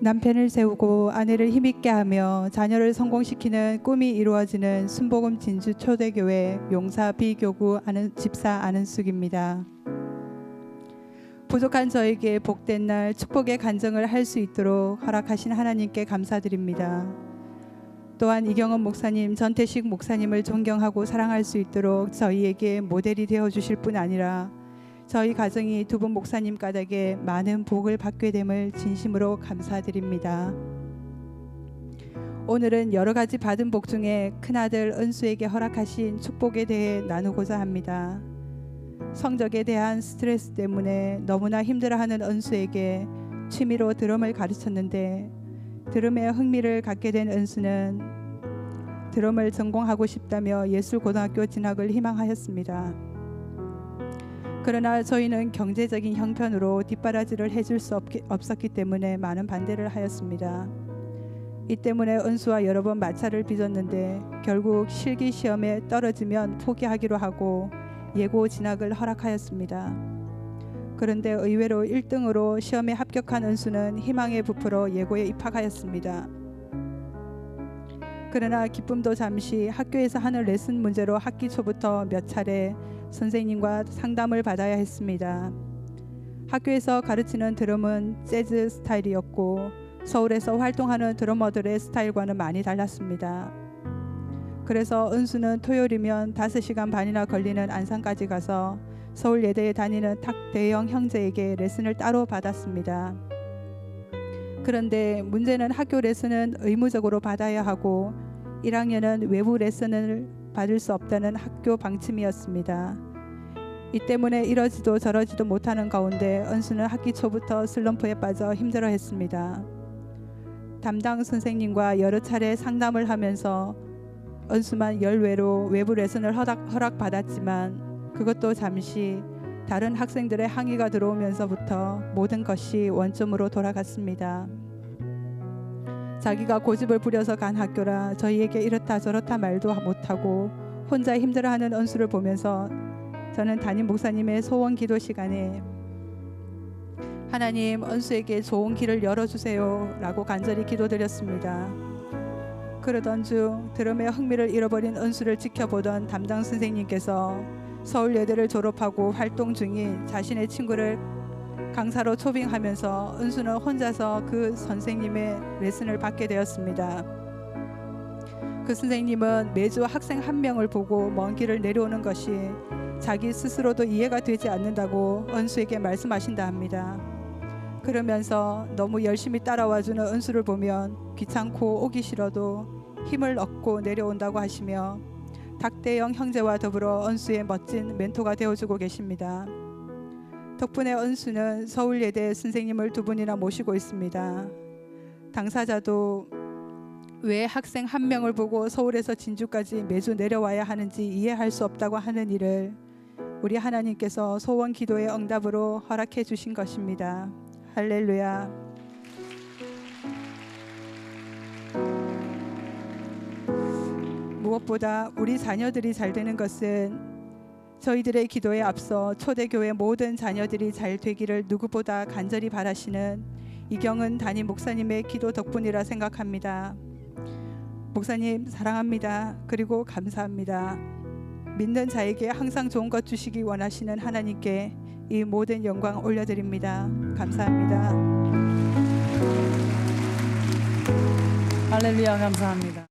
남편을 세우고 아내를 힘있게 하며 자녀를 성공시키는 꿈이 이루어지는 순복음 진주 초대교회 용사 비교구 아는 집사 아는숙입니다. 부족한 저에게 복된 날 축복의 간증을 할 수 있도록 허락하신 하나님께 감사드립니다. 또한 이경원 목사님, 전태식 목사님을 존경하고 사랑할 수 있도록 저희에게 모델이 되어 주실 뿐 아니라 저희 가정이 두 분 목사님 까닭에 많은 복을 받게 됨을 진심으로 감사드립니다. 오늘은 여러 가지 받은 복 중에 큰아들 은수에게 허락하신 축복에 대해 나누고자 합니다. 성적에 대한 스트레스 때문에 너무나 힘들어하는 은수에게 취미로 드럼을 가르쳤는데 드럼에 흥미를 갖게 된 은수는 드럼을 전공하고 싶다며 예술고등학교 진학을 희망하였습니다. 그러나 저희는 경제적인 형편으로 뒷바라지를 해줄 수 없기, 없었기 때문에 많은 반대를 하였습니다. 이 때문에 은수와 여러 번 마찰을 빚었는데 결국 실기 시험에 떨어지면 포기하기로 하고 예고 진학을 허락하였습니다. 그런데 의외로 1등으로 시험에 합격한 은수는 희망에 부풀어 예고에 입학하였습니다. 그러나 기쁨도 잠시 학교에서 하는 레슨 문제로 학기 초부터 몇 차례 선생님과 상담을 받아야 했습니다. 학교에서 가르치는 드럼은 재즈 스타일이었고 서울에서 활동하는 드러머들의 스타일과는 많이 달랐습니다. 그래서 은수는 토요일이면 5시간 반이나 걸리는 안산까지 가서 서울 예대에 다니는 탁 대형 형제에게 레슨을 따로 받았습니다. 그런데 문제는 학교 레슨은 의무적으로 받아야 하고 1학년은 외부 레슨을 받을 수 없다는 학교 방침이었습니다. 이 때문에 이러지도 저러지도 못하는 가운데 은수는 학기 초부터 슬럼프에 빠져 힘들어했습니다. 담당 선생님과 여러 차례 상담을 하면서 은수만 열외로 외부 레슨을 허락, 허락받았지만 그것도 잠시 다른 학생들의 항의가 들어오면서부터 모든 것이 원점으로 돌아갔습니다. 자기가 고집을 부려서 간 학교라 저희에게 이렇다 저렇다 말도 못하고 혼자 힘들어하는 은수를 보면서 저는 담임 목사님의 소원 기도 시간에 하나님 은수에게 좋은 길을 열어주세요 라고 간절히 기도드렸습니다. 그러던 중 드럼의 흥미를 잃어버린 은수를 지켜보던 담당 선생님께서 서울예대를 졸업하고 활동 중인 자신의 친구를 강사로 초빙하면서 은수는 혼자서 그 선생님의 레슨을 받게 되었습니다. 그 선생님은 매주 학생 한 명을 보고 먼 길을 내려오는 것이 자기 스스로도 이해가 되지 않는다고 은수에게 말씀하신다 합니다. 그러면서 너무 열심히 따라와주는 은수를 보면 귀찮고 오기 싫어도 힘을 얻고 내려온다고 하시며 닥대영 형제와 더불어 은수의 멋진 멘토가 되어주고 계십니다. 덕분에 은수는 서울예대 선생님을 두 분이나 모시고 있습니다. 당사자도 왜 학생 한 명을 보고 서울에서 진주까지 매주 내려와야 하는지 이해할 수 없다고 하는 일을 우리 하나님께서 소원 기도의 응답으로 허락해 주신 것입니다. 할렐루야. 무엇보다 우리 자녀들이 잘 되는 것은 저희들의 기도에 앞서 초대교회 모든 자녀들이 잘 되기를 누구보다 간절히 바라시는 이경은 담임 목사님의 기도 덕분이라 생각합니다. 목사님 사랑합니다. 그리고 감사합니다. 믿는 자에게 항상 좋은 것 주시기 원하시는 하나님께 이 모든 영광 올려드립니다. 감사합니다. 할렐루야 감사합니다.